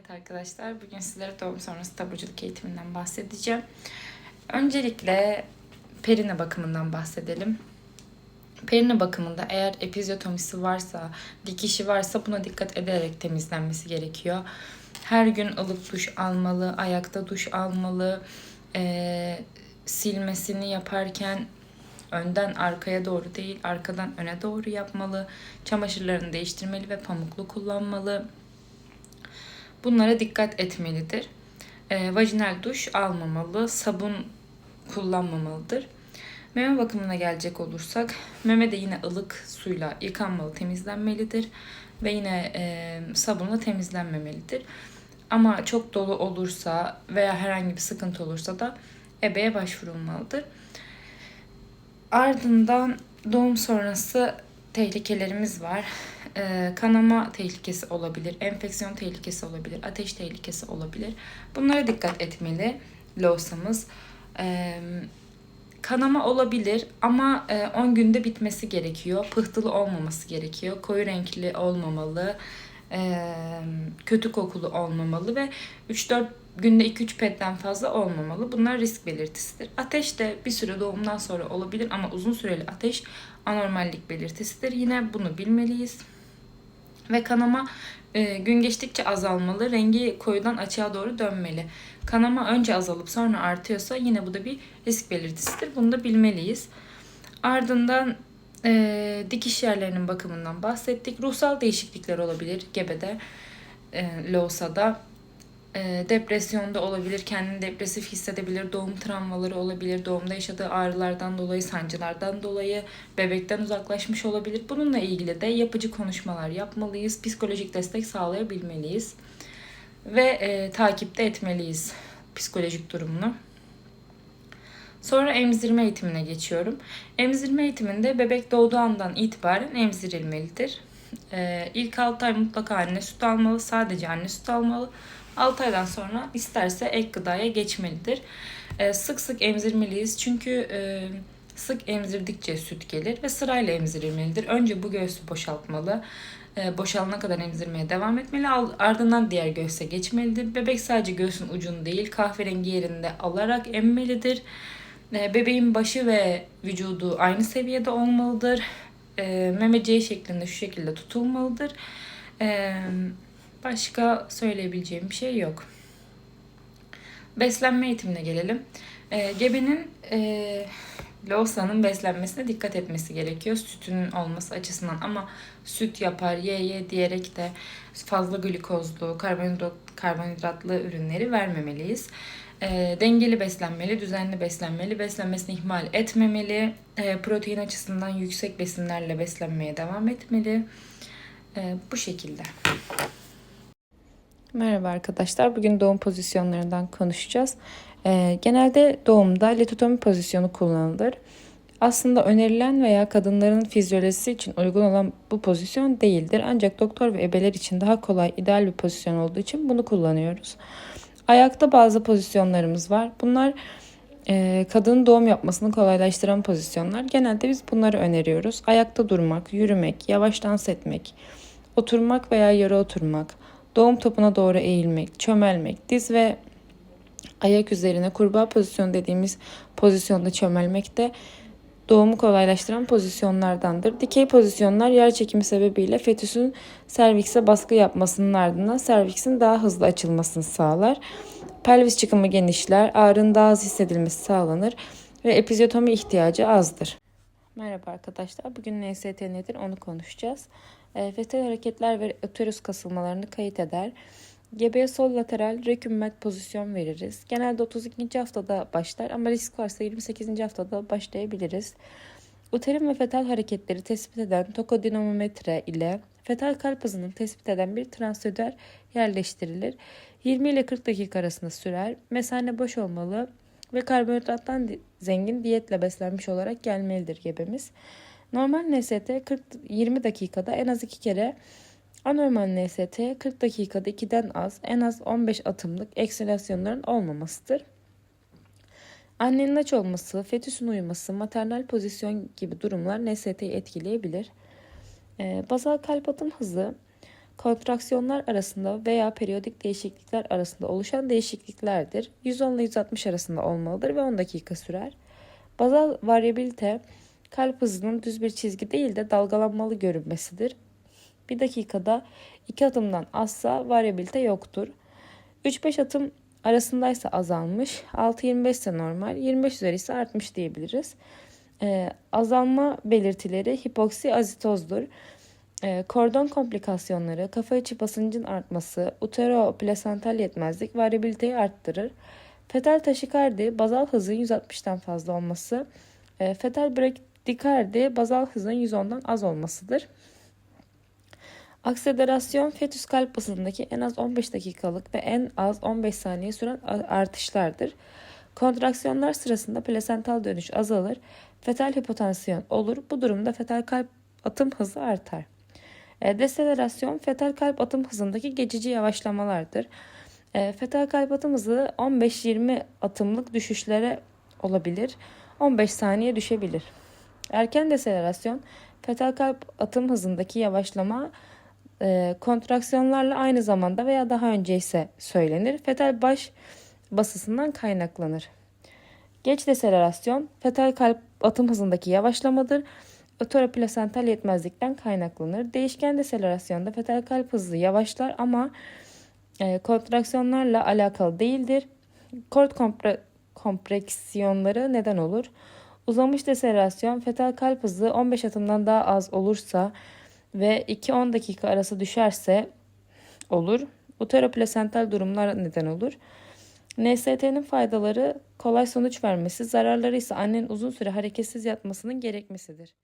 Evet arkadaşlar bugün sizlere doğum sonrası taburculuk eğitiminden bahsedeceğim. Öncelikle perine bakımından bahsedelim. Perine bakımında eğer epizyotomisi varsa, dikişi varsa buna dikkat ederek temizlenmesi gerekiyor. Her gün ılık duş almalı, ayakta duş almalı, eee, silmesini yaparken önden arkaya doğru değil, arkadan öne doğru yapmalı. Çamaşırlarını değiştirmeli ve pamuklu kullanmalı. Bunlara dikkat etmelidir. E, vajinal duş almamalı, sabun kullanmamalıdır. Meme bakımına gelecek olursak, meme de yine ılık suyla yıkanmalı, temizlenmelidir ve yine e, sabunla temizlenmemelidir. Ama çok dolu olursa veya herhangi bir sıkıntı olursa da ebeye başvurulmalıdır. Ardından doğum sonrası tehlikelerimiz var. Ee, kanama tehlikesi olabilir, enfeksiyon tehlikesi olabilir, ateş tehlikesi olabilir. Bunlara dikkat etmeli loğusamız. Ee, kanama olabilir ama e, 10 günde bitmesi gerekiyor. Pıhtılı olmaması gerekiyor. Koyu renkli olmamalı. e, kötü kokulu olmamalı ve 3-4 günde 2-3 petten fazla olmamalı. Bunlar risk belirtisidir. Ateş de bir süre doğumdan sonra olabilir ama uzun süreli ateş anormallik belirtisidir. Yine bunu bilmeliyiz. Ve kanama e, gün geçtikçe azalmalı. Rengi koyudan açığa doğru dönmeli. Kanama önce azalıp sonra artıyorsa yine bu da bir risk belirtisidir. Bunu da bilmeliyiz. Ardından e, dikiş yerlerinin bakımından bahsettik. Ruhsal değişiklikler olabilir gebede, e, loğusada. E, depresyonda olabilir, kendini depresif hissedebilir, doğum travmaları olabilir, doğumda yaşadığı ağrılardan dolayı, sancılardan dolayı bebekten uzaklaşmış olabilir. Bununla ilgili de yapıcı konuşmalar yapmalıyız, psikolojik destek sağlayabilmeliyiz ve e, takipte etmeliyiz psikolojik durumunu. Sonra emzirme eğitimine geçiyorum. Emzirme eğitiminde bebek doğduğu andan itibaren emzirilmelidir. Ee, ilk 6 ay mutlaka anne süt almalı, sadece anne süt almalı. 6 aydan sonra isterse ek gıdaya geçmelidir. Ee, sık sık emzirmeliyiz çünkü e, sık emzirdikçe süt gelir ve sırayla emzirilmelidir. Önce bu göğsü boşaltmalı. Ee, boşalana kadar emzirmeye devam etmeli. Ardından diğer göğse geçmelidir. Bebek sadece göğsün ucunu değil kahverengi yerinde alarak emmelidir. Ee, bebeğin başı ve vücudu aynı seviyede olmalıdır. Ee, meme C şeklinde şu şekilde tutulmalıdır. Ee, başka söyleyebileceğim bir şey yok. Beslenme eğitimine gelelim. Ee, gebenin e, loğusanın beslenmesine dikkat etmesi gerekiyor. Sütünün olması açısından ama süt yapar ye ye diyerek de fazla glikozlu, karbonhidrat, karbonhidratlı ürünleri vermemeliyiz. E, dengeli beslenmeli, düzenli beslenmeli, beslenmesini ihmal etmemeli, e, protein açısından yüksek besinlerle beslenmeye devam etmeli. E, bu şekilde. Merhaba arkadaşlar. Bugün doğum pozisyonlarından konuşacağız. E, genelde doğumda litotomi pozisyonu kullanılır. Aslında önerilen veya kadınların fizyolojisi için uygun olan bu pozisyon değildir. Ancak doktor ve ebeler için daha kolay, ideal bir pozisyon olduğu için bunu kullanıyoruz. Ayakta bazı pozisyonlarımız var. Bunlar e, kadının doğum yapmasını kolaylaştıran pozisyonlar. Genelde biz bunları öneriyoruz. Ayakta durmak, yürümek, yavaş dans etmek, oturmak veya yarı oturmak, doğum topuna doğru eğilmek, çömelmek, diz ve ayak üzerine kurbağa pozisyonu dediğimiz pozisyonda çömelmek de doğumu kolaylaştıran pozisyonlardandır. Dikey pozisyonlar yer çekimi sebebiyle fetüsün servikse baskı yapmasının ardından serviksin daha hızlı açılmasını sağlar. Pelvis çıkımı genişler, ağrının daha az hissedilmesi sağlanır ve epizyotomi ihtiyacı azdır. Merhaba arkadaşlar. Bugün NST nedir onu konuşacağız. E, fetal hareketler ve öterus kasılmalarını kayıt eder. Gebeye sol lateral rekümmet pozisyon veririz. Genelde 32. haftada başlar ama risk varsa 28. haftada başlayabiliriz. Uterin ve fetal hareketleri tespit eden tokodinamometre ile fetal kalp hızını tespit eden bir transöder yerleştirilir. 20 ile 40 dakika arasında sürer. Mesane boş olmalı ve karbonhidrattan zengin diyetle beslenmiş olarak gelmelidir gebemiz. Normal NST 40 20 dakikada en az 2 kere Anormal NST 40 dakikada 2'den az, en az 15 atımlık ekstelasyonların olmamasıdır. Annenin aç olması, fetüsün uyuması, maternal pozisyon gibi durumlar NST'yi etkileyebilir. Ee, bazal kalp atım hızı kontraksiyonlar arasında veya periyodik değişiklikler arasında oluşan değişikliklerdir. 110 ile 160 arasında olmalıdır ve 10 dakika sürer. Bazal varyabilite kalp hızının düz bir çizgi değil de dalgalanmalı görünmesidir. Bir dakikada 2 atımdan azsa varyabilite yoktur. 3-5 atım arasındaysa azalmış, 6-25 ise normal, 25 üzeri ise artmış diyebiliriz. Ee, azalma belirtileri hipoksi azitozdur. Ee, kordon komplikasyonları, kafa içi basıncın artması, utero-plasental yetmezlik varyabiliteyi arttırır. Fetal taşikardi, bazal hızın 160'tan fazla olması, e, fetal bradikardi, bazal hızın 110'dan az olmasıdır. Akselerasyon fetüs kalp basındaki en az 15 dakikalık ve en az 15 saniye süren artışlardır. Kontraksiyonlar sırasında plasental dönüş azalır, fetal hipotansiyon olur. Bu durumda fetal kalp atım hızı artar. E, deselerasyon fetal kalp atım hızındaki geçici yavaşlamalardır. E, fetal kalp atım hızı 15-20 atımlık düşüşlere olabilir. 15 saniye düşebilir. Erken deselerasyon fetal kalp atım hızındaki yavaşlama e, kontraksiyonlarla aynı zamanda veya daha önce ise söylenir. Fetal baş basısından kaynaklanır. Geç deselerasyon fetal kalp atım hızındaki yavaşlamadır. Öteroplasental yetmezlikten kaynaklanır. Değişken deselerasyonda fetal kalp hızı yavaşlar ama e, kontraksiyonlarla alakalı değildir. Kort kompre- kompreksiyonları neden olur. Uzamış deselerasyon fetal kalp hızı 15 atımdan daha az olursa ve 2-10 dakika arası düşerse olur. Uteroplasental durumlar neden olur. NST'nin faydaları kolay sonuç vermesi, zararları ise annenin uzun süre hareketsiz yatmasının gerekmesidir.